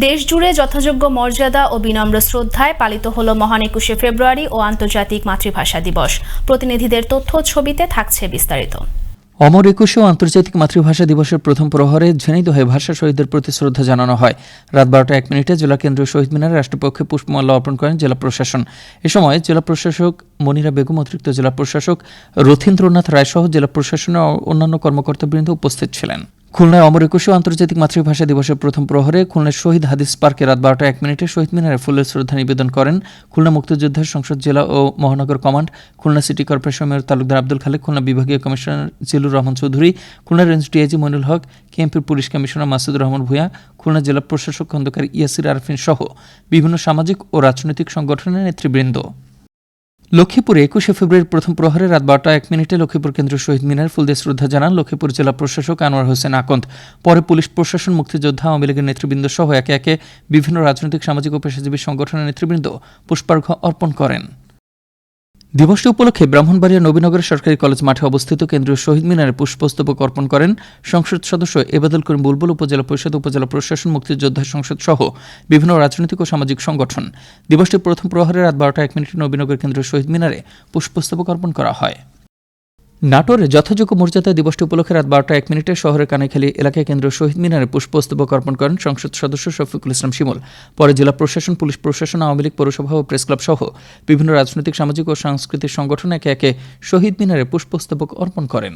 দেশ জুড়ে যথাযোগ্য মর্যাদা ও বিনম্র শ্রদ্ধায় পালিত হল মহান একুশে ফেব্রুয়ারি ও আন্তর্জাতিক মাতৃভাষা দিবস। প্রতিনিধিদের তথ্য ছবিতে থাকছে বিস্তারিত। অমর একুশে ও আন্তর্জাতিক মাতৃভাষা দিবসের প্রথম প্রহরে ঝিনাইদহে ভাষা শহীদদের প্রতি শ্রদ্ধা জানানো হয়। রাত বারোটা এক মিনিটে জেলা কেন্দ্রীয় শহীদ মিনারে রাষ্ট্রপক্ষে পুষ্পমাল্য অর্পণ করেন জেলা প্রশাসন। এ সময় জেলা প্রশাসক মনিরা বেগম, অতিরিক্ত জেলা প্রশাসক রথীন্দ্রনাথ রায়সহ জেলা প্রশাসনের অন্যান্য কর্মকর্তাবৃন্দ উপস্থিত ছিলেন। খুলনায় অমর একুশে আন্তর্জাতিক মাতৃভাষা দিবসের প্রথম প্রহরে খুলনার শহীদ হাদিস পার্কে রাত বারোটা এক মিনিটে শহীদ মিনারে ফুলের শ্রদ্ধা নিবেদন করেন খুলনা মুক্তিযোদ্ধার সংসদ জেলা ও মহানগর command, Khulna city corporation mayor Talukdar Abdul Khalek, Khulna বিভাগীয় commissioner Jillur Rahman Chowdhury Khulna range DIG Moinul Haque, কেএমপির police commissioner Masudur Rahman Bhuiyan, Khulna জেলা প্রশাসক খন্দকার ইয়াসির আরফিন সহ বিভিন্ন সামাজিক ও রাজনৈতিক সংগঠনের নেতৃবৃন্দ। লক্ষ্মীপুরে একুশে ফেব্রুয়ারির প্রথম প্রহরে রাত বারোটা এক মিনিটে লক্ষ্মীপুর কেন্দ্র শহীদ মিনার ফুল দিয়ে শ্রদ্ধা জানান লক্ষ্মীপুর জেলা প্রশাসক আনোয়ার হোসেন আকন্দ। পরে পুলিশ, প্রশাসন, মুক্তিযোদ্ধা, আওয়ামী লীগের নেতৃবৃন্দ সহ একে একে বিভিন্ন রাজনৈতিক, সামাজিক ও পেশাজীবী সংগঠনের নেতৃবৃন্দ পুষ্পার্ঘ্য অর্পণ করেন। দিবসটি উপলক্ষে ব্রাহ্মণবাড়িয়া নবীনগরের সরকারি কলেজ মাঠে অবস্থিত কেন্দ্রীয় শহীদ মিনারে পুষ্পস্তবক অর্পণ করেন সংসদ সদস্য এবাদুল করিম বুলবুল, উপজেলা পরিষদ, উপজেলা প্রশাসন, মুক্তিযোদ্ধা সংসদ সহ বিভিন্ন রাজনৈতিক ও সামাজিক সংগঠন। দিবসটির প্রথম প্রহরে রাত বারোটা এক মিনিটে নবীনগর কেন্দ্রীয় শহীদ মিনারে পুষ্পস্তবক অর্পণ করা হয়। নাটোরে যথাযোগ্য মর্যাদা দিবসটি উপলক্ষে রাত বারোটা এক মিনিটে শহরের কানেখালি এলাকায় কেন্দ্র শহীদ মিনারে পুষ্পস্তবক অর্পণ করেন সংসদ সদস্য শফিকুল ইসলাম শিমুল। পরে জেলা প্রশাসন, পুলিশ প্রশাসন, আওয়ামী লীগ পৌরসভা ও প্রেস ক্লাব সহ বিভিন্ন রাজনৈতিক, সামাজিক ও সাংস্কৃতিক সংগঠন একে একে শহীদ মিনারে পুষ্পস্তবক অর্পণ করেন।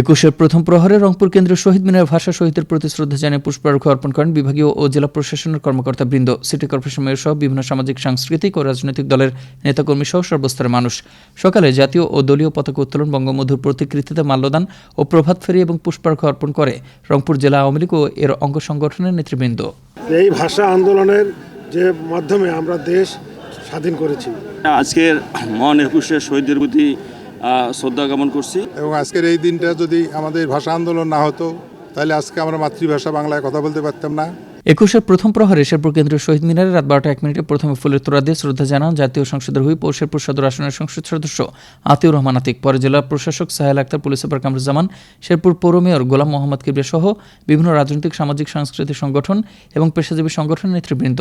একুশের প্রথম প্রহরে রংপুর কেন্দ্রীয় শহীদ মিনার ভাষা শহীদের প্রতি শ্রদ্ধা জানিয়ে পুষ্পার্ঘ্য অর্পণ করেন বিভাগীয় ও জেলা প্রশাসনের কর্মকর্তা বৃন্দ। সিটি কর্পোরেশন মেয়র সহ বিভিন্ন সামাজিক সাংস্কৃতিক ও রাজনৈতিক দলের নেতাকর্মী সহ সর্বস্তরের মানুষ। সকালে জাতীয় ও দলীয় পতাকা উত্তোলন বঙ্গবন্ধুর প্রতিকৃতিতে মাল্যদান ও প্রভাত ফেরি এবং পুষ্পার্ঘ্য অর্পণ করে রংপুর জেলা আওয়ামী লীগ ও এর অঙ্গ সংগঠনের নেতৃবৃন্দ। এই ভাষা আন্দোলনের যে মাধ্যমে আমরা দেশ স্বাধীন করেছি। আজকের মহান একুশে শহীদদের প্রতি শ্রদ্ধা জ্ঞাপন করছি। এবং আজকের এই দিনটা যদি আমাদের ভাষা আন্দোলন না হতো তাহলে আজকে আমরা মাতৃভাষা বাংলায় কথা বলতে পারতাম না। একুশের প্রথম প্রহরে শেরপুর কেন্দ্রীয় শহীদ মিনারে রাত বারোটা এক মিনিটে প্রথমে ফুলের তোড়া দিয়ে শ্রদ্ধা জানান জাতীয় সংসদের হুইপ ও শেরপুর সদর আসনের সংসদ সদস্য আতিউর রহমান আতিক। পরে জেলা প্রশাসক সাহেল আক্তার পুলিশ সুপার কামরুজ্জামান শেরপুর পৌর মেয়র গোলাম মোহাম্মদ কিবরিয়া সহ বিভিন্ন রাজনৈতিক সামাজিক সাংস্কৃতিক সংগঠন এবং পেশাজীবী সংগঠনের নেতৃবৃন্দ।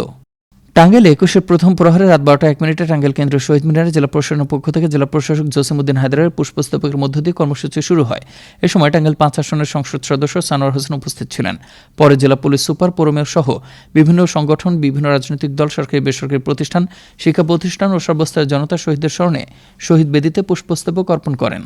টাঙ্গাইলে একুশের প্রথম প্রহরে রাত বারোটা এক মিনিটে টাঙ্গাইল কেন্দ্রীয় শহীদ মিনারে জেলা প্রশাসনের পক্ষ থেকে জেলা প্রশাসক জসিমুদ্দিন হায়দারের পুষ্পস্তবকের মধ্য দিয়ে কর্মসূচি শুরু হয়। এ সময় টাঙ্গাইল পাঁচ আসনের সংসদ সদস্য সানোয়ার হোসেন উপস্থিত ছিলেন। পরে জেলা পুলিশ সুপার পৌরমেয়র সহ বিভিন্ন সংগঠন, বিভিন্ন রাজনৈতিক দল, সরকারি, বেসরকারি প্রতিষ্ঠান, শিক্ষা প্রতিষ্ঠান ও সর্বস্তরের জনতা শহীদদের স্মরণে শহীদ বেদিতে পুষ্পস্তবক অর্পণ করেন।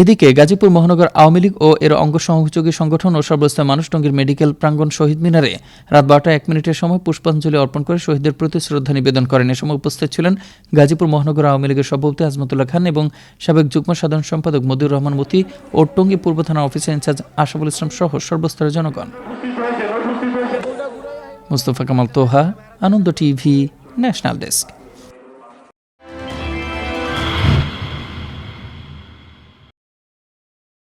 এদিকে গাজীপুর মহানগর আওয়ামী লীগ ও এর অঙ্গ সহযোগী সংগঠন ও সর্বস্তরের মানুষ টঙ্গীর মেডিকেল প্রাঙ্গণ শহীদ মিনারে রাত বারোটা এক মিনিটের সময় পুষ্পাঞ্জলি অর্পণ করে শহীদদের প্রতি শ্রদ্ধা নিবেদন করেন। এ সময় উপস্থিত ছিলেন গাজীপুর মহানগর আওয়ামী লীগের সভাপতি আজমতুল্লাহ খান এবং সাবেক যুগ্ম সাধারণ সম্পাদক মদিউর রহমান মতি ও টঙ্গী পূর্ব থানা অফিসার ইনচার্জ আশাফুল ইসলাম সহ সর্বস্তরের জনগণ। Mustafa Kamal Toha, Ananda TV, national desk.